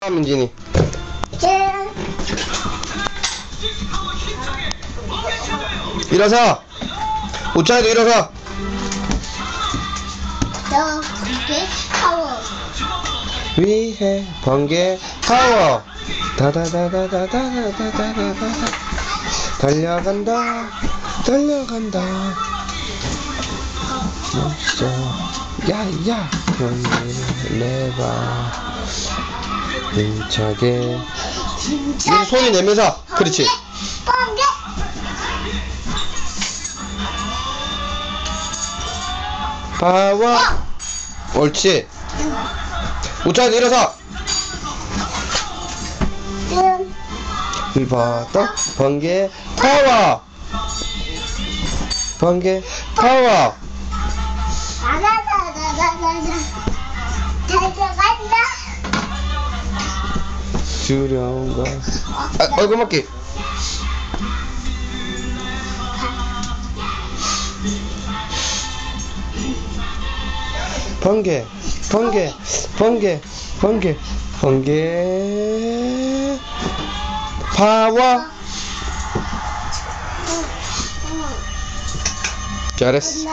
아, 민진이. 짠. 일어서. 우차이도 일어서. 위해 번개 파워. 다다다다다다다다다다. 달려간다. 달려간다. 멋져. 야야. 내봐. 힘차게. 이 손이 내면서. 그렇지. 번개. 파워. 옳지. 우차이도 일어서. 짠. 불바닥 번개 파워 번개 파워 나나나나나나나. 달려간다. 두려운 거 아, 얼굴 맞기. 번개 번개 번개 번개 번개. 파워. 잘했어